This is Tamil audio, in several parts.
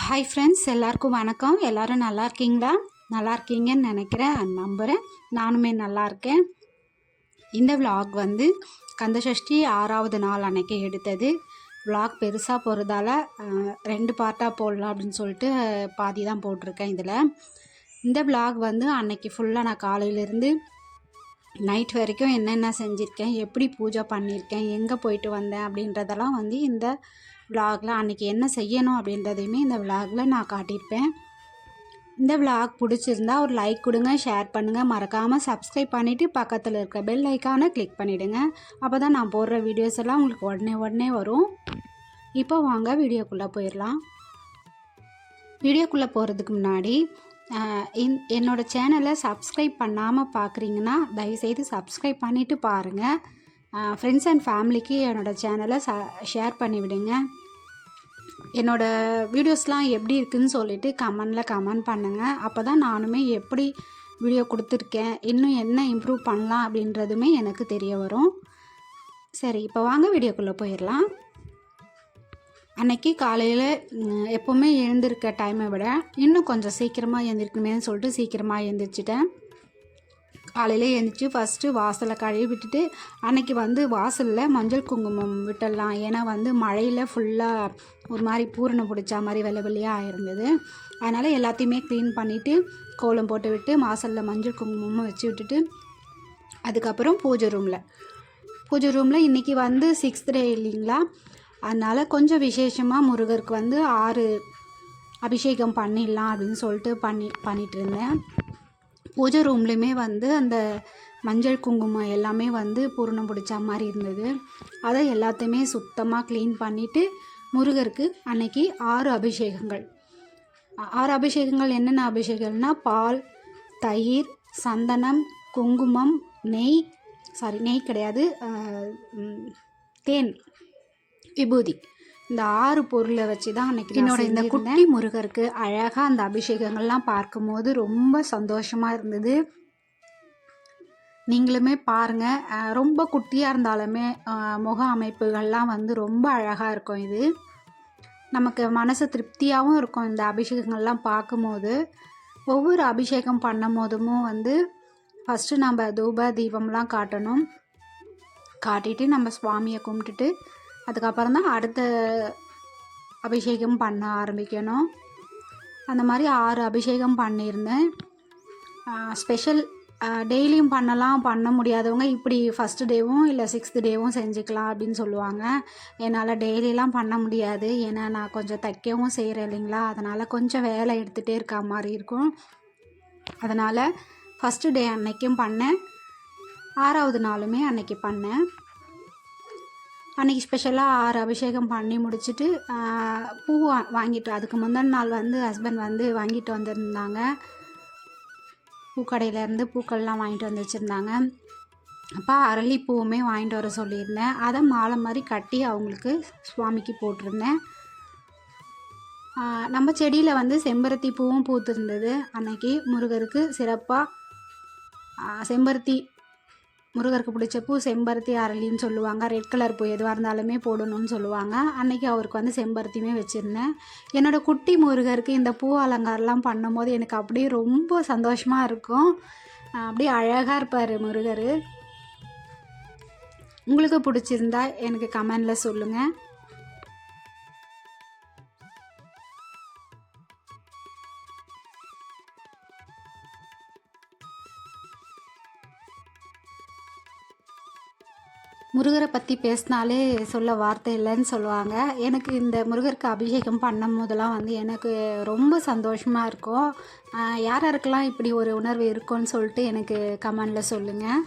ஹாய் ஃப்ரெண்ட்ஸ் எல்லாருக்கும் வணக்கம். எல்லோரும் நல்லா இருக்கீங்களா? நல்லா இருக்கீங்கன்னு நினைக்கிறேன். நம்புகிறேன் நானுமே நல்லா இருக்கேன். இந்த விலாக் வந்து கந்தசஷ்டி ஆறாவது நாள் அன்னைக்கு எடுத்தது. விலாக் பெருசாக போகிறதால ரெண்டு பார்ட்டாக போடலாம் அப்படின்னு சொல்லிட்டு பாதி தான் போட்டிருக்கேன் இதில். இந்த விலாக் வந்து அன்னைக்கு ஃபுல்லாக நான் காலையிலேருந்து நைட் வரைக்கும் என்னென்ன செஞ்சுருக்கேன் எப்படி பூஜை பண்ணியிருக்கேன் எங்கே போயிட்டு வந்தேன் அப்படின்றதெல்லாம் வந்து இந்த விலாகில் அன்றைக்கி என்ன செய்யணும் அப்படின்றதையுமே இந்த விலாகில் நான் காட்டியிருப்பேன். இந்த விலாக் பிடிச்சிருந்தா ஒரு லைக் கொடுங்க ஷேர் பண்ணுங்கள் மறக்காமல் சப்ஸ்கிரைப் பண்ணிவிட்டு பக்கத்தில் இருக்க பெல் ஐக்கானை கிளிக் பண்ணிவிடுங்க அப்போ தான் நான் போடுற வீடியோஸ் எல்லாம் உங்களுக்கு உடனே உடனே வரும். இப்போ வாங்க வீடியோக்குள்ளே போயிடலாம். வீடியோக்குள்ளே போகிறதுக்கு முன்னாடி என்னோடய இன்- சேனலை சப்ஸ்கிரைப் பண்ணாமல் பார்க்குறீங்கன்னா தயவுசெய்து சப்ஸ்கிரைப் பண்ணிவிட்டு பாருங்கள் ஃப்ரெண்ட்ஸ் அண்ட் ஃபேமிலிக்கு என்னோடய சேனலை ச ஷேர் பண்ணிவிடுங்க என்னோடய வீடியோஸ்லாம் எப்படி இருக்குதுன்னு சொல்லிட்டு கமெண்டில் கமெண்ட் பண்ணுங்கள் அப்போ தான் நானுமே எப்படி வீடியோ கொடுத்துருக்கேன் இன்னும் என்ன இம்ப்ரூவ் பண்ணலாம் அப்படின்றதுமே எனக்கு தெரிய வரும். சரி இப்போ வாங்க வீடியோக்குள்ளே போயிடலாம். அன்னைக்கு காலையில் எப்போவுமே எழுந்திருக்க டைமை விட இன்னும் கொஞ்சம் சீக்கிரமாக எழுந்திருக்கணுமேனு சொல்லிட்டு சீக்கிரமாக எழுந்திரிச்சிட்டேன். காலையில் எழுந்திரிச்சு ஃபஸ்ட்டு வாசலை கழுவி விட்டுட்டு அன்னைக்கு வந்து வாசலில் மஞ்சள் குங்குமம் விட்டுடலாம் ஏன்னா வந்து மழையில் ஃபுல்லாக ஒரு மாதிரி பூரணம் பிடிச்சா மாதிரி வெள்ளை வெள்ளையாக ஆயிருந்தது அதனால் எல்லாத்தையுமே க்ளீன் பண்ணிவிட்டு கோலம் போட்டு விட்டு வாசலில் மஞ்சள் குங்குமமும் வச்சு விட்டுட்டு அதுக்கப்புறம் பூஜை ரூமில் பூஜை ரூமில் இன்றைக்கி வந்து சிக்ஸ்த் டே இல்லைங்களா? அதனால் கொஞ்சம் விசேஷமாக முருகருக்கு வந்து ஆறு அபிஷேகம் பண்ணிடலாம் அப்படின்னு சொல்லிட்டு பண்ணி பண்ணிகிட்டு இருந்தேன். பூஜை ரூம்லேயுமே வந்து அந்த மஞ்சள் குங்குமம் எல்லாமே வந்து பூரணம் பிடிச்ச மாதிரி இருந்தது. அதை எல்லாத்தையுமே சுத்தமாக க்ளீன் பண்ணிவிட்டு முருகருக்கு அன்னைக்கு ஆறு அபிஷேகங்கள். ஆறு அபிஷேகங்கள் என்னென்ன அபிஷேகங்கள்னா பால் தயிர் சந்தனம் குங்குமம் நெய் சாரி நெய் கிடையாது தேன் விபூதி. இந்த ஆறு பொருளை வச்சு தான் அன்னைக்கு என்னோட இந்த குட்டி முருகருக்கு அழகாக அந்த அபிஷேகங்கள்லாம் பார்க்கும்போது ரொம்ப சந்தோஷமாக இருந்தது. நீங்களுமே பாருங்கள் ரொம்ப குட்டியாக இருந்தாலுமே முக அமைப்புகள்லாம் வந்து ரொம்ப அழகாக இருக்கும் இது. நமக்கு மனசு திருப்தியாகவும் இருக்கும் இந்த அபிஷேகங்கள்லாம் பார்க்கும்போது. ஒவ்வொரு அபிஷேகம் பண்ணும் போதும் வந்து ஃபஸ்ட்டு நம்ம தூப தீபம்லாம் காட்டணும். காட்டிட்டு நம்ம சுவாமியை கும்பிட்டுட்டு அதுக்கப்புறம் தான் அடுத்த அபிஷேகம் பண்ண ஆரம்பிக்கணும். அந்த மாதிரி ஆறு அபிஷேகம் பண்ணியிருந்தேன். ஸ்பெஷல் டெய்லியும் பண்ணலாம் பண்ண முடியாதவங்க இப்படி ஃபஸ்ட்டு டேவும் இல்லை சிக்ஸ்த் டேவும் செஞ்சுக்கலாம் அப்படின்னு சொல்லுவாங்க. என்னால் டெய்லியெலாம் பண்ண முடியாது. ஏன்னா நான் கொஞ்சம் தைக்கவும் செய்கிறேன் இல்லைங்களா? அதனால் கொஞ்சம் வேலை எடுத்துகிட்டே இருக்க மாதிரி இருக்கும். அதனால் ஃபஸ்ட்டு டே அன்னைக்கும் பண்ணேன். ஆறாவது நாளுமே அன்னைக்கு பண்ணேன். அன்றைக்கி ஸ்பெஷலாக ஆறு அபிஷேகம் பண்ணி முடிச்சுட்டு பூ வாங்கிட்டோம் வாங்கிட்டு அதுக்கு முந்தின நாள் வந்து ஹஸ்பண்ட் வந்து வாங்கிட்டு வந்திருந்தாங்க. பூக்கடையிலேருந்து பூக்கள்லாம் வாங்கிட்டு வந்து வச்சுருந்தாங்க. அப்போ அரளிப்பூவுமே வாங்கிட்டு வர சொல்லியிருந்தேன். அதை மாலை மாதிரி கட்டி அவங்களுக்கு சுவாமிக்கு போட்டிருந்தேன். நம்ம செடியில் வந்து செம்பருத்தி பூவும் பூத்திருந்தது அன்னைக்கு. முருகருக்கு சிறப்பாக செம்பருத்தி முருகருக்கு பிடிச்ச பூ செம்பருத்தி அரளின்னு சொல்லுவாங்க. ரெட் கலர் பூ எதுவாக இருந்தாலுமே போடணும்னு சொல்லுவாங்க. அன்னைக்கு அவருக்கு வந்து செம்பருத்தியுமே வச்சுருந்தேன். என்னோடய குட்டி முருகருக்கு இந்த பூ அலங்காரம்லாம் பண்ணும்போது எனக்கு அப்படியே ரொம்ப சந்தோஷமாக இருக்கும். அப்படியே அழகாக இருப்பார் முருகர். உங்களுக்கு பிடிச்சிருந்தா எனக்கு கமெண்டில் சொல்லுங்கள் முருகரை பற்றி பேசினாலே சொல்ல வார்த்தை இல்லைன்னு சொல்லுவாங்க. எனக்கு இந்த முருகருக்கு அபிஷேகம் பண்ணும் போதெல்லாம் வந்து எனக்கு ரொம்ப சந்தோஷமாக இருக்கும். யார் யாருக்கெல்லாம் இப்படி ஒரு உணர்வு இருக்கும்னு சொல்லிட்டு எனக்கு கமெண்டில் சொல்லுங்கள்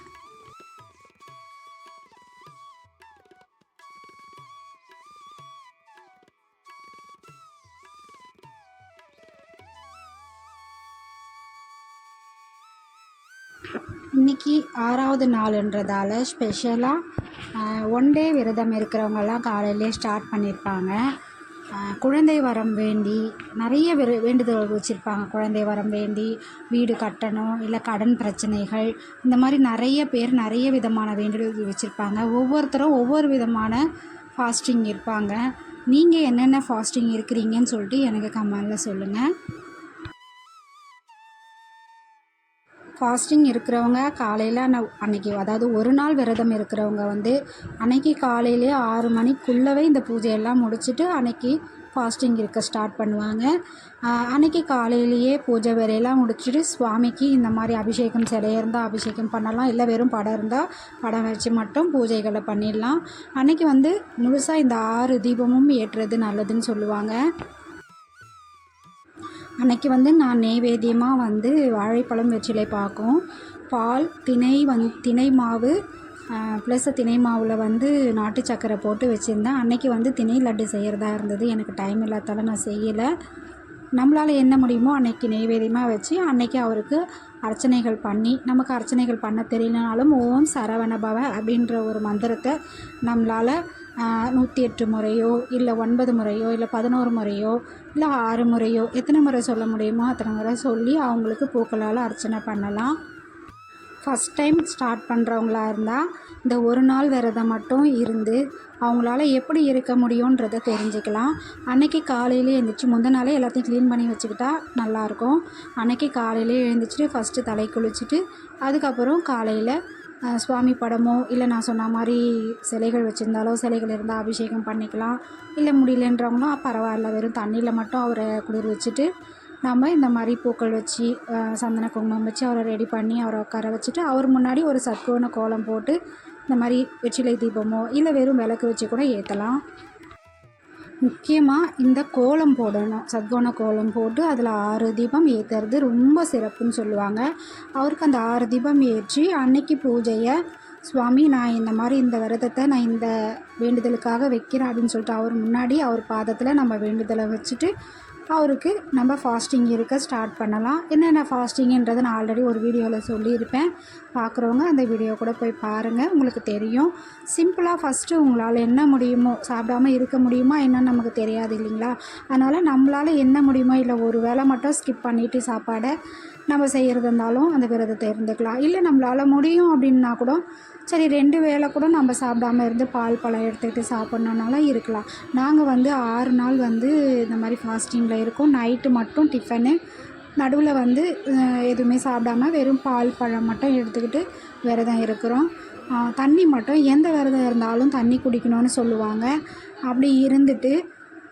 இன்னைக்கு ஆறாவது நாளுன்றதால ஸ்பெஷலாக ஒன் டே விரதம் இருக்கிறவங்கெல்லாம் காலையிலே ஸ்டார்ட் பண்ணியிருப்பாங்க குழந்தை வரம் வேண்டி நிறைய வெறு வேண்டுதல் வச்சுருப்பாங்க. குழந்தை வரம் வேண்டி வீடு கட்டணும் இல்லை கடன் பிரச்சனைகள் இந்த மாதிரி நிறைய பேர் நிறைய விதமான வேண்டுதல் வச்சுருப்பாங்க. ஒவ்வொருத்தரும் ஒவ்வொரு விதமான ஃபாஸ்டிங் இருப்பாங்க. நீங்கள் என்னென்ன ஃபாஸ்டிங் இருக்கிறீங்கன்னு சொல்லிட்டு எனக்கு கமெண்டில் சொல்லுங்கள் ஃபாஸ்டிங் இருக்கிறவங்க காலையில் நான் அன்னைக்கு அதாவது ஒரு நாள் விரதம் இருக்கிறவங்க வந்து அன்னைக்கு காலையிலே ஆறு மணிக்குள்ளவே இந்த பூஜையெல்லாம் முடிச்சுட்டு அன்னைக்கு ஃபாஸ்டிங் இருக்க ஸ்டார்ட் பண்ணுவாங்க. அன்னைக்கு காலையிலேயே பூஜை வேலையெல்லாம் முடிச்சுட்டு சுவாமிக்கு இந்த மாதிரி அபிஷேகம் சிலை இருந்தால் அபிஷேகம் பண்ணலாம். இல்லை வெறும் படம் இருந்தால் படம் வச்சு மட்டும் பூஜைகளை பண்ணிடலாம். அன்னைக்கு வந்து முழுசாக இந்த ஆறு தீபமும் ஏற்றுறது நல்லதுன்னு சொல்லுவாங்க. அன்னைக்கு வந்து நான் நெய்வேத்தியமாக வந்து வாழைப்பழம் வெற்றிலை பாக்கும். பால் திணை வந் திணை மாவு ப்ளஸ் திணை மாவில் வந்து நாட்டு சக்கரை போட்டு வச்சுருந்தேன். அன்னைக்கு வந்து திணை லட்டு செய்கிறதா இருந்தது. எனக்கு டைம் இல்லாதால நான் செய்யலை. நம்மளால் என்ன முடியுமோ அன்னைக்கு நெய்வேதியமாக வச்சு அன்னைக்கு அவருக்கு அர்ச்சனைகள் பண்ணி நமக்கு அர்ச்சனைகள் பண்ண தெரியலனாலும் ஓம் சரவணபவ அப்படின்ற ஒரு மந்திரத்தை நம்மளால் நூற்றி எட்டு முறையோ இல்லை ஒன்பது முறையோ இல்லை பதினோரு முறையோ இல்லை ஆறு முறையோ எத்தனை முறை சொல்ல முடியுமோ அத்தனை முறை சொல்லி அவங்களுக்கு பூக்களால் அர்ச்சனை பண்ணலாம். ஃபஸ்ட் டைம் ஸ்டார்ட் பண்ணுறவங்களா இருந்தால் இந்த ஒரு நாள் விரதம் மட்டும் இருந்து அவங்களால எப்படி இருக்க முடியுன்றதை தெரிஞ்சுக்கலாம். அன்னைக்கு காலையிலே எழுந்திரிச்சு முந்தின நாளே எல்லாத்தையும் க்ளீன் பண்ணி வச்சுக்கிட்டா நல்லாயிருக்கும் அன்னைக்கு காலையிலே எழுந்திரிச்சிட்டு ஃபஸ்ட்டு தலை குளிச்சுட்டு அதுக்கப்புறம் காலையில் சுவாமி படமோ இல்லை நான் சொன்ன மாதிரி சிலைகள் வச்சுருந்தாலோ சிலைகள் இருந்தால் அபிஷேகம் பண்ணிக்கலாம். இல்லை முடியலன்றவங்களும் பரவாயில்ல வெறும் தண்ணியில் மட்டும் அவரை குளிர் வச்சுட்டு நம்ம இந்த மாதிரி பூக்கள் வச்சு சந்தன குங்குமம் வச்சு அவரை ரெடி பண்ணி அவரை உட்கார வச்சுட்டு அவர் முன்னாடி ஒரு சத்கோண கோலம் போட்டு இந்த மாதிரி வெற்றிலை தீபமோ இல்லை வெறும் விளக்கு வச்சு கூட ஏற்றலாம் முக்கியமாக இந்த கோலம் போடணும். சத்கோண கோலம் போட்டு அதில் ஆறு தீபம் ஏற்றுறது ரொம்ப சிறப்புன்னு சொல்லுவாங்க. அவருக்கு அந்த ஆறு தீபம் ஏற்றி அன்னைக்கு பூஜையை சுவாமி நான் இந்த மாதிரி இந்த விரதத்தை நான் இந்த வேண்டுதலுக்காக வைக்கிறேன் அப்படின்னு சொல்லிட்டு அவர் முன்னாடி அவர் பாதத்தில் நம்ம வேண்டுதலை வச்சுட்டு அவருக்கு நம்ம ஃபாஸ்டிங் இருக்க ஸ்டார்ட் பண்ணலாம். என்னென்ன ஃபாஸ்டிங்கன்றதை நான் ஆல்ரெடி ஒரு வீடியோவில் சொல்லியிருப்பேன். பார்க்குறவங்க அந்த வீடியோ கூட போய் பாருங்கள் உங்களுக்கு தெரியும். சிம்பிளாக ஃபஸ்ட்டு உங்களால் என்ன முடியுமோ சாப்பிடாம இருக்க முடியுமா என்னன்னு நமக்கு தெரியாது இல்லைங்களா? அதனால் நம்மளால் என்ன முடியுமோ இல்லை ஒரு வேளை மட்டும் ஸ்கிப் பண்ணிவிட்டு சாப்பாடை நம்ம செய்கிறது இருந்தாலும் அந்த விரதத்தை இருந்துக்கலாம். இல்லை நம்மளால் முடியும் அப்படின்னா கூட சரி ரெண்டு வேளை கூட நம்ம சாப்பிடாம இருந்து பால் பழம் எடுத்துக்கிட்டு சாப்பிட்ணுன்னாலும் இருக்கலாம். நாங்கள் வந்து ஆறு நாள் வந்து இந்த மாதிரி ஃபாஸ்டிங்கில் இருக்கோம். நைட்டு மட்டும் டிஃபனு நடுவில் வந்து எதுவுமே சாப்பிடாம வெறும் பால் பழம் மட்டும் எடுத்துக்கிட்டு விரதம் இருக்கிறோம். தண்ணி மட்டும் எந்த விரதம் இருந்தாலும் தண்ணி குடிக்கணும்னு சொல்லுவாங்க. அப்படி இருந்துட்டு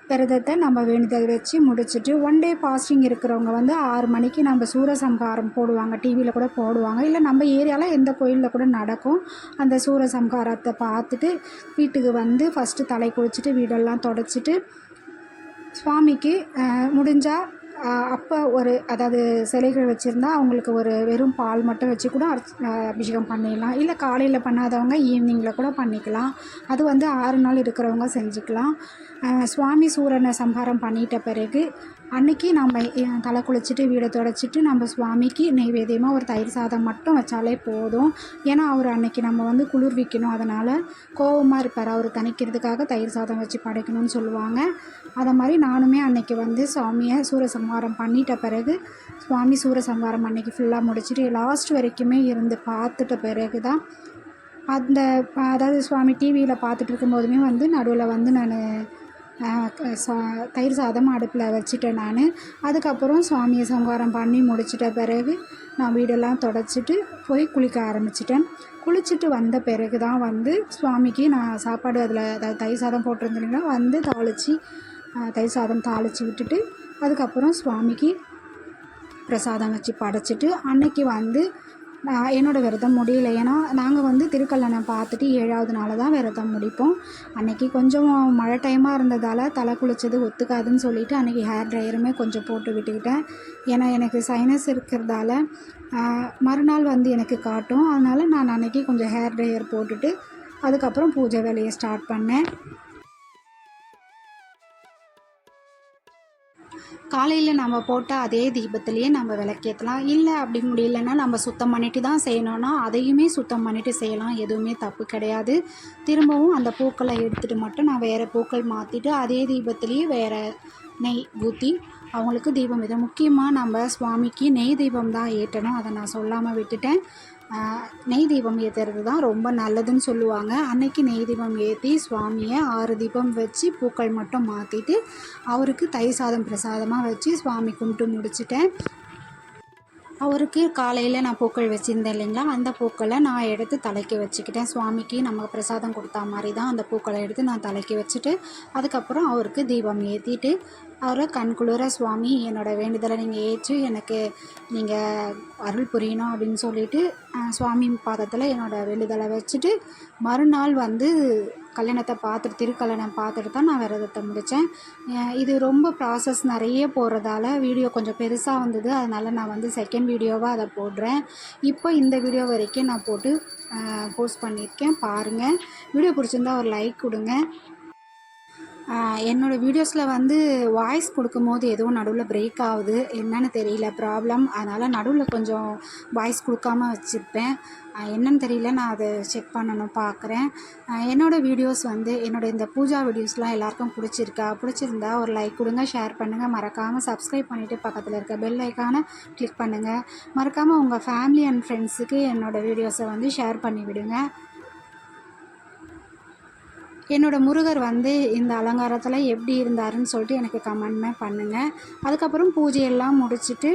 விரதத்தை நம்ம வேண்டுதல் வச்சு முடிச்சுட்டு ஒன் டே ஃபாஸ்டிங் இருக்கிறவங்க வந்து ஆறு மணிக்கு நம்ம சூரசம்ஹாரம் போடுவாங்க. டிவியில் கூட போடுவாங்க. இல்லை நம்ம ஏரியாவில் எந்த கோயிலில் கூட நடக்கும். அந்த சூரசம்ஹாரத்தை பார்த்துட்டு வீட்டுக்கு வந்து ஃபஸ்ட்டு தலை குளிச்சுட்டு வீடெல்லாம் தொடச்சிட்டு சுவாமிக்கு முடிஞ்சால் அப்போ ஒரு அதாவது சிலைகள் வச்சுருந்தா அவங்களுக்கு ஒரு வெறும் பால் மட்டும் வச்சு கூட அபிஷேகம் பண்ணிடலாம். இல்லை காலையில் பண்ணாதவங்க ஈவினிங்கில் கூட பண்ணிக்கலாம். அது வந்து ஆறு நாள் இருக்கிறவங்க செஞ்சுக்கலாம். சுவாமி சூரனை சம்ஹாரம் பண்ணிட்ட பிறகு அன்னைக்கு நம்ம தலை குளிச்சுட்டு வீடை தொடச்சிட்டு நம்ம சுவாமிக்கு நெய்வேதியமாக ஒரு தயிர் சாதம் மட்டும் வச்சாலே போதும். ஏன்னா அவர் அன்னைக்கு நம்ம வந்து குளிர்விக்கணும் அதனால் கோவமாக இருப்பார். அவர் தணிக்கிறதுக்காக தயிர் சாதம் வச்சு படைக்கணும்னு சொல்லுவாங்க. அதை மாதிரி நானுமே அன்னைக்கு வந்து சுவாமியை சூரசம்ஹாரம் பண்ணிட்ட பிறகு சுவாமி சூரசம்ஹாரம் அன்னைக்கு ஃபுல்லாக முடிச்சுட்டு லாஸ்ட் வரைக்குமே இருந்து பார்த்துட்ட பிறகு தான் அந்த அதாவது சுவாமி டிவியில் பார்த்துட்டு இருக்கும்போதுமே வந்து நடுவில் வந்து நான் தயிர் சாதம் அடுப்பில் வச்சுட்டேன் நான். அதுக்கப்புறம் சுவாமியை சங்காரம் பண்ணி முடிச்சிட்ட பிறகு நான் வீடெல்லாம் தொடச்சிட்டு போய் குளிக்க ஆரம்பிச்சிட்டேன். குளிச்சுட்டு வந்த பிறகு தான் வந்து சுவாமிக்கு நான் சாப்பாடு அதில் அதாவது தயிர் சாதம் போட்டிருந்தீங்கன்னா வந்து தாளித்து தயிர் சாதம் தாளித்து விட்டுட்டு அதுக்கப்புறம் சுவாமிக்கு பிரசாதம் வச்சு படைச்சிட்டு அன்னைக்கு வந்து நான் என்னோடய விரதம் முடியல. ஏன்னா நாங்கள் வந்து திருக்கல்யாணம் பார்த்துட்டு ஏழாவது நாள் தான் விரதம் முடிப்போம். அன்றைக்கி கொஞ்சம் மழை டைமாக இருந்ததால் தலை குளிச்சது ஒத்துக்காதுன்னு சொல்லிவிட்டு அன்றைக்கி ஹேர் ட்ரையருமே கொஞ்சம் போட்டு விட்டுக்கிட்டேன். ஏன்னா எனக்கு சைனஸ் இருக்கிறதால மறுநாள் வந்து எனக்கு காட்டும். அதனால் நான் அன்னைக்கு கொஞ்சம் ஹேர் ட்ரையர் போட்டுட்டு அதுக்கப்புறம் பூஜை வேலையை ஸ்டார்ட் பண்ணேன். காலையில் நம்ம போட்ட அதே தீபத்திலேயே நம்ம விளக்கேற்றலாம் இல்லை அப்படி முடியலன்னா நம்ம சுத்தம் பண்ணிட்டு தான் செய்யணும்னா அதையுமே சுத்தம் பண்ணிட்டு செய்யலாம். எதுவுமே தப்பு கிடையாது. திரும்பவும் அந்த பூக்களை எடுத்துகிட்டு மட்டும் நான் வேறு பூக்கள் மாற்றிட்டு அதே தீபத்துலேயே வேறு நெய் ஊற்றி அவங்களுக்கு தீபம் இது முக்கியமாக நம்ம சுவாமிக்கு நெய் தீபம் தான் ஏற்றணும் அதை நான் சொல்லாமல் விட்டுட்டேன். நெய் தீபம் ஏற்றுறது தான் ரொம்ப நல்லதுன்னு சொல்லுவாங்க. அன்னைக்கு நெய் தீபம் ஏற்றி சுவாமியை ஆறு தீபம் வச்சு பூக்கள் மட்டும் மாற்றிட்டு அவருக்கு தயிர் சாதம் பிரசாதமாக வச்சு சுவாமி கும்பிட்டு முடிச்சிட்டேன். அவருக்கு காலையில் நான் பூக்கள் வச்சுருந்தேன் இல்லைங்களா? அந்த பூக்களை நான் எடுத்து தலைக்கு வச்சுக்கிட்டேன். சுவாமிக்கு நம்ம பிரசாதம் கொடுத்தா மாதிரி தான் அந்த பூக்களை எடுத்து நான் தலைக்கு வச்சுட்டு அதுக்கப்புறம் அவருக்கு தீபம் ஏற்றிட்டு அவரை கண்குளிர சுவாமி என்னோட வேண்டுதலை நீங்கள் ஏற்று எனக்கு நீங்கள் அருள் புரியணும் அப்படின்னு சொல்லிட்டு சுவாமி பாதத்தில் என்னோட வேண்டுதலை வச்சுட்டு மறுநாள் வந்து கல்யாணத்தை பார்த்துட்டு திருக்கல்யாணம் பார்த்துட்டு தான் நான் விரதத்தை முடித்தேன் இது ரொம்ப ப்ராசஸ் நிறைய போகிறதால வீடியோ கொஞ்சம் பெருசாக வந்தது. அதனால் நான் வந்து செகண்ட் வீடியோவாக அதை போடுறேன். இப்போ இந்த வீடியோ வரைக்கும் நான் போட்டு போஸ்ட் பண்ணியிருக்கேன். பாருங்கள் வீடியோ பிடிச்சிருந்தா ஒரு லைக் கொடுங்க. என்னோடய வீடியோஸில் வந்து வாய்ஸ் கொடுக்கும்போது எதுவும் நடுவில் பிரேக் ஆகுது. என்னன்னு தெரியல ப்ராப்ளம் அதனால் நடுவில் கொஞ்சம் வாய்ஸ் கொடுக்காம வச்சுருப்பேன். என்னன்னு தெரியல நான் அதை செக் பண்ணணும் பார்க்குறேன் என்னோடய வீடியோஸ் வந்து என்னோட இந்த பூஜா வீடியோஸ்லாம் எல்லாருக்கும் பிடிச்சிருக்கா? பிடிச்சிருந்தா ஒரு லைக் கொடுங்க ஷேர் பண்ணுங்கள் மறக்காமல் சப்ஸ்கிரைப் பண்ணிவிட்டு பக்கத்தில் இருக்க பெல் ஐக்கானை கிளிக் பண்ணுங்கள் மறக்காமல் உங்கள் ஃபேமிலி அண்ட் ஃப்ரெண்ட்ஸுக்கு என்னோடய வீடியோஸை வந்து ஷேர் பண்ணி விடுங்க என்னோட முருகர் வந்து இந்த அலங்காரத்தில் எப்படி இருந்தாருன்னு சொல்லிட்டு எனக்கு கமெண்ட்மே பண்ணுங்கள் அதுக்கப்புறம் பூஜையெல்லாம் முடிச்சுட்டு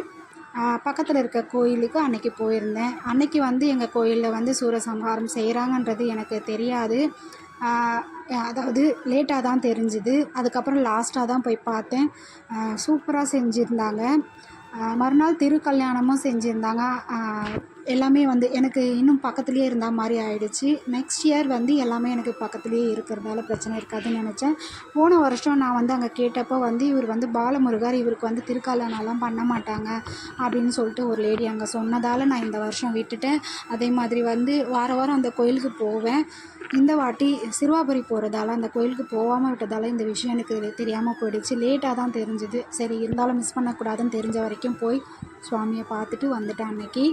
பக்கத்தில் இருக்க கோயிலுக்கு அன்னைக்கு போயிருந்தேன். அன்னைக்கு வந்து எங்கள் கோயிலில் வந்து சூரசம்ஹாரம் செய்கிறாங்கன்றது எனக்கு தெரியாது. அதாவது லேட்டாக தான் தெரிஞ்சுது. அதுக்கப்புறம் லாஸ்ட்டாக தான் போய் பார்த்தேன். சூப்பராக செஞ்சுருந்தாங்க. மறுநாள் திருக்கல்யாணமும் செஞ்சுருந்தாங்க. எல்லாமே வந்து எனக்கு இன்னும் பக்கத்துலேயே இருந்த மாதிரி ஆயிடுச்சு. நெக்ஸ்ட் இயர் வந்து எல்லாமே எனக்கு பக்கத்துலேயே இருக்கிறதால பிரச்சனை இருக்காதுன்னு நினச்சேன். போன வருஷம் நான் வந்து அங்கே கேட்டப்போ வந்து இவர் வந்து பாலமுருகார் இவருக்கு வந்து திருக்காலனாலாம் பண்ண மாட்டாங்க அப்படின்னு சொல்லிட்டு ஒரு லேடி அங்கே சொன்னதால் நான் இந்த வருஷம் விட்டுட்டேன். அதே மாதிரி வந்து வார வாரம் அந்த கோயிலுக்கு போவேன். இந்த வாட்டி சிறுவாபுரி போகிறதால அந்த கோயிலுக்கு போகாமல் விட்டதால இந்த விஷயம் எனக்கு தெரியாமல் போயிடுச்சு. லேட்டாக தான் தெரிஞ்சுது. சரி இருந்தாலும் மிஸ் பண்ணக்கூடாதுன்னு தெரிஞ்ச வரைக்கும் போய் சுவாமியை பார்த்துட்டு வந்துட்டேன் அன்னைக்கு.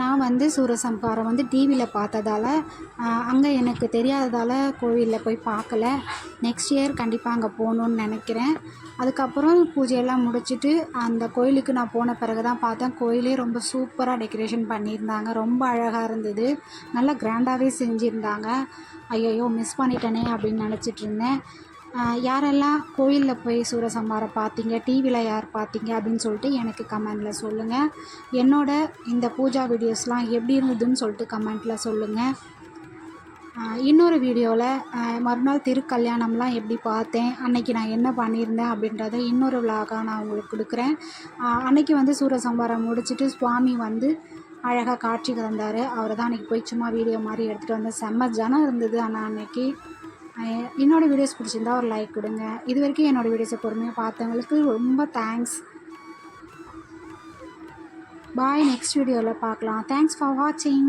நான் வந்து சூரசம்ஹாரம் வந்து டிவியில் பார்த்ததால அங்கே எனக்கு தெரியாததால் கோவிலில் போய் பார்க்கல. நெக்ஸ்ட் இயர் கண்டிப்பாக அங்கே போகணுன்னு நினைக்கிறேன். அதுக்கப்புறம் பூஜையெல்லாம் முடிச்சுட்டு அந்த கோயிலுக்கு நான் போன பிறகு தான் பார்த்தேன். கோயிலே ரொம்ப சூப்பராக டெக்கரேஷன் பண்ணியிருந்தாங்க. ரொம்ப அழகாக இருந்தது. நல்லா கிராண்டாகவே செஞ்சுருந்தாங்க. ஐயோ மிஸ் பண்ணிட்டேனே அப்படின்னு நினச்சிட்டு இருந்தேன். யாரெல்லாம் கோயிலில் போய் சூரசம்ஹாரம் பார்த்தீங்க டிவியில் யார் பார்த்தீங்க அப்படின்னு சொல்லிட்டு எனக்கு கமெண்டில் சொல்லுங்கள் என்னோட இந்த பூஜா வீடியோஸ்லாம் எப்படி இருந்ததுன்னு சொல்லிட்டு கமெண்ட்டில் சொல்லுங்கள் இன்னொரு வீடியோவில் மறுநாள் திருக்கல்யாணம்லாம் எப்படி பார்த்தேன் அன்னைக்கு நான் என்ன பண்ணியிருந்தேன் அப்படின்றத இன்னொரு விலாகாக நான் உங்களுக்கு கொடுக்குறேன். அன்னைக்கு வந்து சூரசம்ஹாரம் முடிச்சுட்டு சுவாமி வந்து அழகாக காட்சி தந்தார் அவர் தான் அன்றைக்கி போய் சும்மா வீடியோ மாதிரி எடுத்துகிட்டு வந்தேன். செம்ம ஜனம் இருந்தது ஆனால் அன்னைக்கு. என்னோடய வீடியோஸ் பிடிச்சிருந்தா ஒரு லைக் கொடுங்க. இது வரைக்கும் என்னோடய வீடியோஸை பொறுமையாக பார்த்தவங்களுக்கு ரொம்ப தேங்க்ஸ் பாய் நெக்ஸ்ட் வீடியோவில் பார்க்கலாம். தேங்க்ஸ் ஃபார் வாட்சிங்